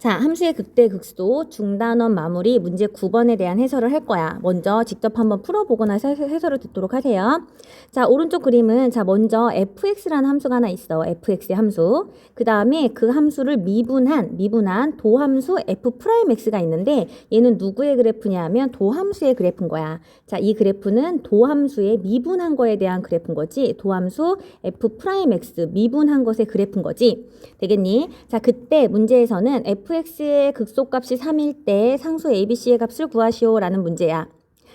자, 함수의 극대 극소 중단원 마무리 문제 9번에 대한 해설을 할 거야. 먼저 직접 한번 해- 해설을 듣도록 하세요. 자, 오른쪽 그림은 자, 먼저 fx라는 함수가 하나 있어. fx의 함수. 그 다음에 그 함수를 미분한, 미분한 도함수 f'x가 있는데 얘는 누구의 그래프냐면 도함수의 그래프인 거야. 자, 이 그래프는 도함수의 미분한 거에 대한 그래프인 거지. 도함수 f'x 미분한 것의 그래프인 거지. 되겠니? 자, 그때 문제에서는 fx의 극소값이 3일 때 상수 abc의 값을 구하시오라는 문제야.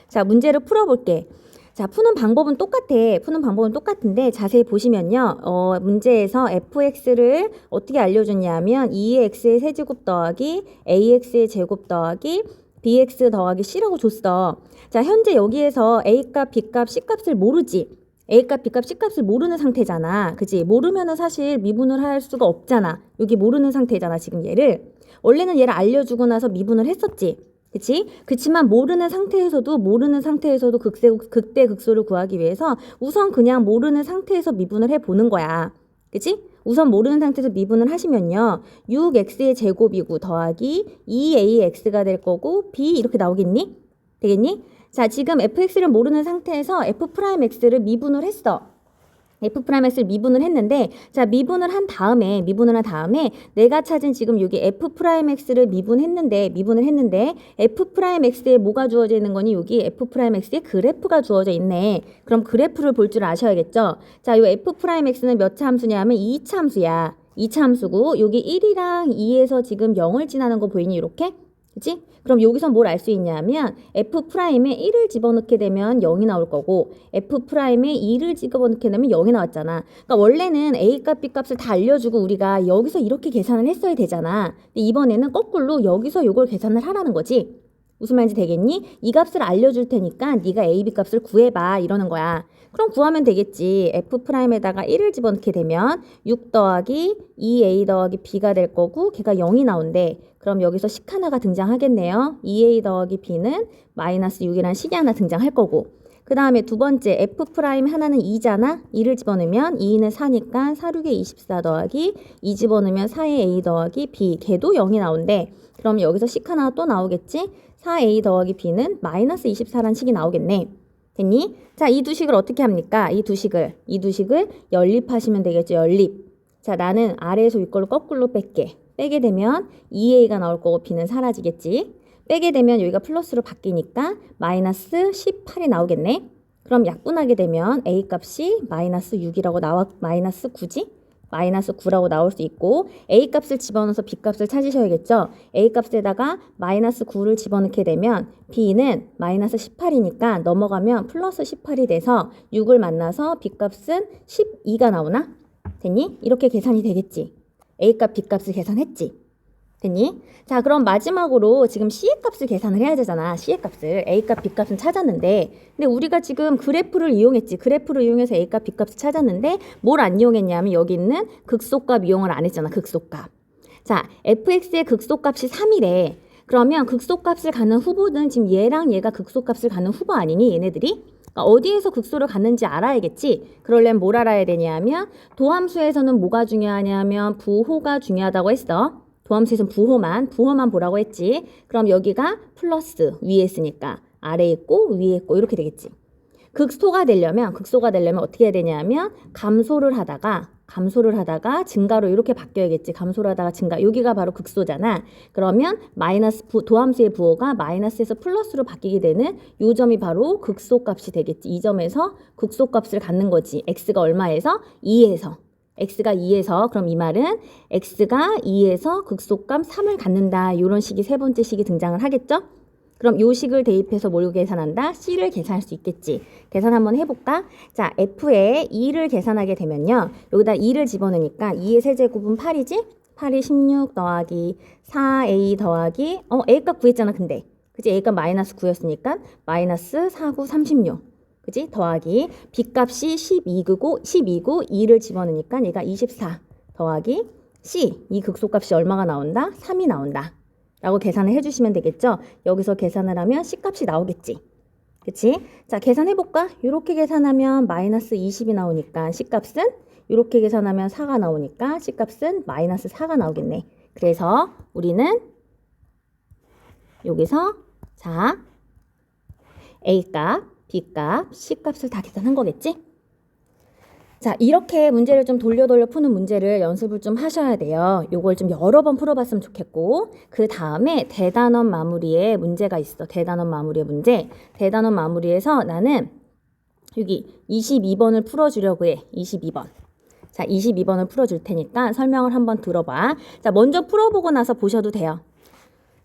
자, 문제를 풀어볼게. 자, 푸는 방법은 똑같아. 푸는 방법은 똑같은데 자세히 보시면요. 어, 문제에서 fx를 어떻게 알려줬냐면 2x의 세제곱 더하기 ax의 제곱 더하기 bx 더하기 c라고 줬어. 자, 현재 여기에서 a값, b값, c값을 모르지. A값, B값, C값을 모르는 상태잖아. 그지? 모르면은 사실 미분을 할 수가 없잖아. 여기 모르는 상태잖아, 지금 얘를. 원래는 얘를 알려주고 나서 미분을 했었지. 그치? 그치만 모르는 상태에서도 모르는 상태에서도 극세, 극대 극소를 구하기 위해서 우선 그냥 모르는 상태에서 미분을 해보는 거야. 그치? 우선 모르는 상태에서 미분을 하시면요. 6x의 제곱이고 더하기 2ax가 될 거고 b 이렇게 나오겠니? 되겠니? 자, 지금 fx를 모르는 상태에서 f'x를 미분을 했어. F'x를 미분을 했는데, 자, 미분을 한 다음에, 미분을 한 다음에, 내가 찾은 지금 여기 f'x를 미분했는데, 미분을 했는데, f'x에 뭐가 주어져 있는 거니? 여기 f'x에 그래프가 주어져 있네. 그럼 그래프를 볼 줄 아셔야겠죠? 자, 요 f'x는 몇 차 함수냐면 2차 함수야. 2차 함수고, 여기 1이랑 2에서 지금 0을 지나는 거 보이니? 이렇게? 그치? 그럼 여기서 뭘 알 수 있냐면 f'에 1을 집어넣게 되면 0이 나올 거고 f'에 2를 집어넣게 되면 0이 나왔잖아. 그러니까 원래는 a값, b값을 다 알려주고 우리가 여기서 이렇게 계산을 했어야 되잖아. 근데 이번에는 거꾸로 여기서 이걸 계산을 하라는 거지. 무슨 말인지 되겠니? 이 값을 알려줄 테니까 네가 a, b 값을 구해봐 이러는 거야. 그럼 구하면 되겠지. f'에다가 1을 집어넣게 되면 6 더하기 2a 더하기 b가 될 거고 걔가 0이 나온대. 그럼 여기서 식 하나가 등장하겠네요. 2a 더하기 b는 마이너스 6이라는 식이 하나 등장할 거고. 그 다음에 두 번째 f 프라임 하나는 2잖아. 2를 집어넣으면 2는 4니까 4, 6에 24 더하기 2 집어넣으면 4에 a 더하기 b 걔도 0이 나온대. 그럼 여기서 식 하나 또 나오겠지? 4a 더하기 b는 마이너스 24라는 식이 나오겠네. 됐니? 자, 이 두 식을 어떻게 합니까? 이 두 식을, 이 두 식을 연립하시면 되겠죠, 연립. 자, 나는 아래에서 위 걸로 거꾸로 뺄게. 빼게 되면 2a가 나올 거고 b는 사라지겠지. 빼게 되면 여기가 플러스로 바뀌니까 마이너스 18이 나오겠네. 그럼 약분하게 되면 a 값이 마이너스 6이라고 나와, 마이너스 9지? 마이너스 9라고 나올 수 있고 a 값을 집어넣어서 b 값을 찾으셔야겠죠. a 값에다가 마이너스 9를 집어넣게 되면 b는 마이너스 18이니까 넘어가면 플러스 18이 돼서 6을 만나서 b 값은 12가 나오나? 됐니? 이렇게 계산이 되겠지. A 값, b 값을 계산했지. 됐니? 자, 그럼 마지막으로 지금 C의 값을 계산을 해야 되잖아. C의 값을. A 값, B 값은 찾았는데, 근데 우리가 지금 그래프를 이용했지. 그래프를 이용해서 A 값, B 값을 찾았는데, 뭘 안 이용했냐면 여기 있는 극소값 이용을 안 했잖아. 극소값. 자, fx의 극소값이 3이래. 그러면 극소값을 가는 후보는 지금 얘랑 얘가 극소값을 가는 후보 아니니? 얘네들이? 그러니까 어디에서 극소를 갔는지 알아야겠지. 그러려면 뭘 알아야 되냐면 도함수에서는 뭐가 중요하냐면 부호가 중요하다고 했어. 도함수에서는 부호만, 부호만 보라고 했지. 그럼 여기가 플러스 위에 있으니까 아래에 있고 위에 있고 이렇게 되겠지. 극소가 되려면 극소가 되려면 어떻게 해야 되냐면 감소를 하다가 감소를 하다가 증가로 이렇게 바뀌어야겠지. 감소를 하다가 증가. 여기가 바로 극소잖아. 그러면 마이너스 부, 도함수의 부호가 마이너스에서 플러스로 바뀌게 되는 요 점이 바로 극소값이 되겠지. 이 점에서 극소값을 갖는 거지. x가 얼마에서 2에서 x가 2에서 그럼 이 말은 x가 2에서 극소값 3을 갖는다. 이런 식이 세 번째 식이 등장을 하겠죠? 그럼 요 식을 대입해서 뭘 계산한다? C를 계산할 수 있겠지. 계산 한번 해볼까? 자, F에 2를 계산하게 되면요. 여기다 2를 집어넣으니까 2의 세제곱은 8이지? 8이 16 더하기 4A 더하기 어, A값 구했잖아, 근데. 그치? A값 마이너스 9였으니까 마이너스 4, 9, 36. 그지? 더하기 B값이 12고 12고 2를 집어넣으니까 얘가 24 더하기 C 이 극소값이 얼마가 나온다? 3이 나온다. 라고 계산을 해주시면 되겠죠? 여기서 계산을 하면 C값이 나오겠지. 그치? 자, 계산해볼까? 이렇게 계산하면 마이너스 20이 나오니까 C값은 이렇게 계산하면 4가 나오니까 C값은 마이너스 4가 나오겠네. 그래서 우리는 여기서 자 A값, B값, C값을 다 계산한 거겠지? 자, 이렇게 문제를 좀 돌려 돌려 푸는 문제를 연습을 좀 하셔야 돼요. 요걸 좀 여러 번 풀어봤으면 좋겠고, 그 다음에 대단원 마무리에 문제가 있어. 대단원 마무리의 문제. 대단원 마무리에서 나는 여기 22번을 풀어주려고 해. 22번. 자, 22번을 풀어줄 테니까 설명을 한번 들어봐. 자, 먼저 풀어보고 나서 보셔도 돼요.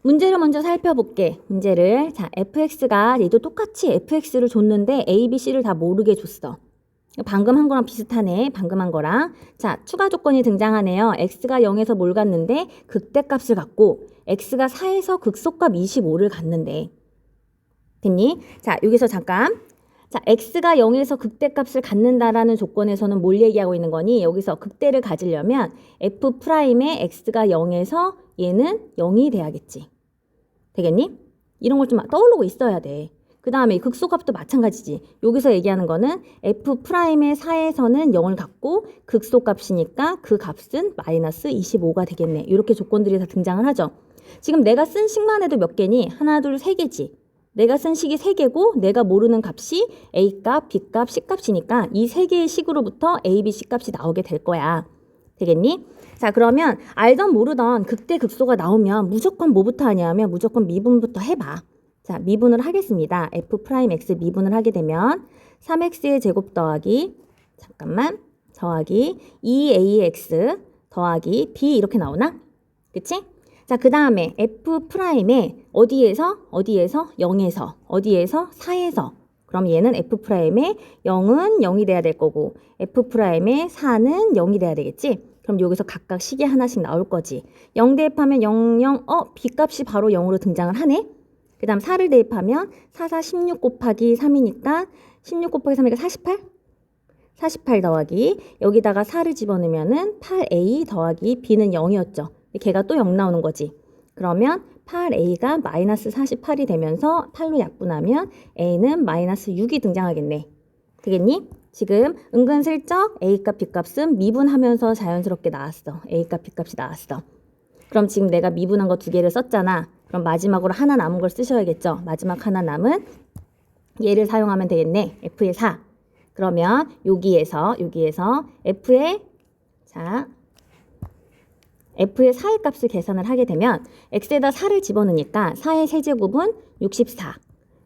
문제를 먼저 살펴볼게. 문제를. 자, fx가 얘도 똑같이 fx를 줬는데 a, b, c를 다 모르게 줬어. 방금 한 거랑 비슷하네. 방금 한 거랑. 자, 추가 조건이 등장하네요. x가 0에서 뭘 갔는데 극대값을 갖고 x가 4에서 극소값 25를 갔는데. 됐니? 자, 여기서 잠깐. 자, x가 0에서 극대값을 갖는다라는 조건에서는 뭘 얘기하고 있는 거니? 여기서 극대를 가지려면 f 프라임의 x가 0에서 얘는 0이 돼야겠지. 되겠니? 이런 걸 좀 떠오르고 있어야 돼. 그 다음에 극소값도 마찬가지지. 여기서 얘기하는 거는 f 프라임의 4에서는 0을 갖고 극소값이니까 그 값은 마이너스 25가 되겠네. 이렇게 조건들이 다 등장을 하죠. 지금 내가 쓴 식만 해도 몇 개니? 하나, 둘, 세 개지. 내가 쓴 식이 세 개고 내가 모르는 값이 A값, B값, C값이니까 이 세 개의 식으로부터 A, B, C값이 나오게 될 거야. 되겠니? 자, 그러면 알던 모르던 극대 극소가 나오면 무조건 뭐부터 하냐면 무조건 미분부터 해봐. 자, 미분을 하겠습니다. f 프라임 x 미분을 하게 되면 3x의 제곱 더하기 잠깐만 더하기 2ax 더하기 b 이렇게 나오나? 그치? 자, 그 다음에 f 프라임에 어디에서 어디에서 0에서 어디에서 4에서 그럼 얘는 f 프라임에 0은 0이 돼야 될 거고 f 프라임에 4는 0이 돼야 되겠지? 그럼 여기서 각각 식이 하나씩 나올 거지. 0 대입하면 0, 0, 어, b값이 바로 0으로 등장을 하네? 그 다음 4를 대입하면 4, 4, 16 곱하기 3이니까 16 곱하기 3이니까 48? 48 더하기 여기다가 4를 집어넣으면은 8a 더하기 b는 0이었죠. 걔가 또 0 나오는 거지. 그러면 8a가 마이너스 48이 되면서 8로 약분하면 a는 마이너스 6이 등장하겠네. 되겠니? 지금 은근슬쩍 a값 b값은 미분하면서 자연스럽게 나왔어. a값 b값이 나왔어. 그럼 지금 내가 미분한 거 두 개를 썼잖아. 그럼 마지막으로 하나 남은 걸 쓰셔야겠죠. 마지막 하나 남은 얘를 사용하면 되겠네. f의 4. 그러면 여기에서 여기에서 f의 자 f의 4의 값을 계산을 하게 되면 x에다 4를 집어넣으니까 4의 세제곱은 64.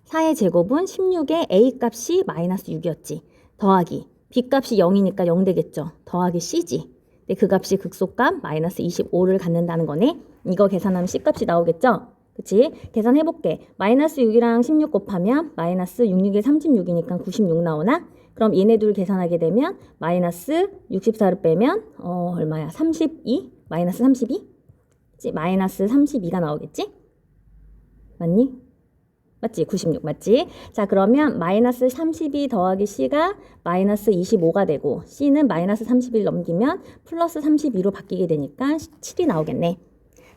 4의 제곱은 16의 a 값이 마이너스 6이었지. 더하기 b 값이 0이니까 0 되겠죠. 더하기 c지. 근데 그 값이 극소값 마이너스 25를 갖는다는 거네. 이거 계산하면 c 값이 나오겠죠. 그치? 계산해볼게. 마이너스 6이랑 16 곱하면 마이너스 6, 6에 36이니까 96 나오나? 그럼 얘네 둘 계산하게 되면 마이너스 64를 빼면 어 얼마야? 32? 마이너스 32? 그치? 마이너스 32가 나오겠지? 맞니? 맞지? 96 맞지? 자 그러면 마이너스 32 더하기 C가 마이너스 25가 되고 C는 마이너스 31 넘기면 플러스 32로 바뀌게 되니까 7이 나오겠네.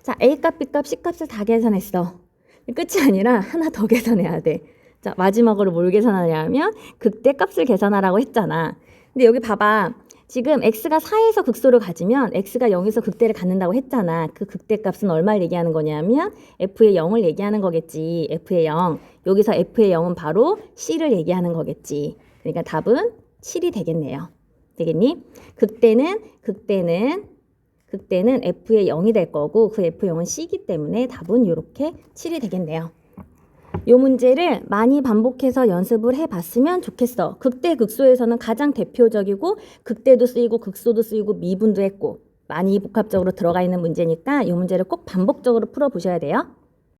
자 A값, B값, C값을 다 계산했어. 끝이 아니라 하나 더 계산해야 돼. 자 마지막으로 뭘 계산하냐면 극대값을 계산하라고 했잖아. 근데 여기 봐봐. 지금 x가 4에서 극소를 가지면 x가 0에서 극대를 갖는다고 했잖아. 그 극대값은 얼마를 얘기하는 거냐면 f의 0을 얘기하는 거겠지. f의 0. 여기서 f의 0은 바로 c를 얘기하는 거겠지. 그러니까 답은 7이 되겠네요. 되겠니? 극대는 극대는 극대는 f의 0이 될 거고 그 f0은 c이기 때문에 답은 이렇게 7이 되겠네요. 이 문제를 많이 반복해서 연습을 해봤으면 좋겠어. 극대 극소에서는 가장 대표적이고 극대도 쓰이고 극소도 쓰이고 미분도 했고 많이 복합적으로 들어가 있는 문제니까 이 문제를 꼭 반복적으로 풀어보셔야 돼요.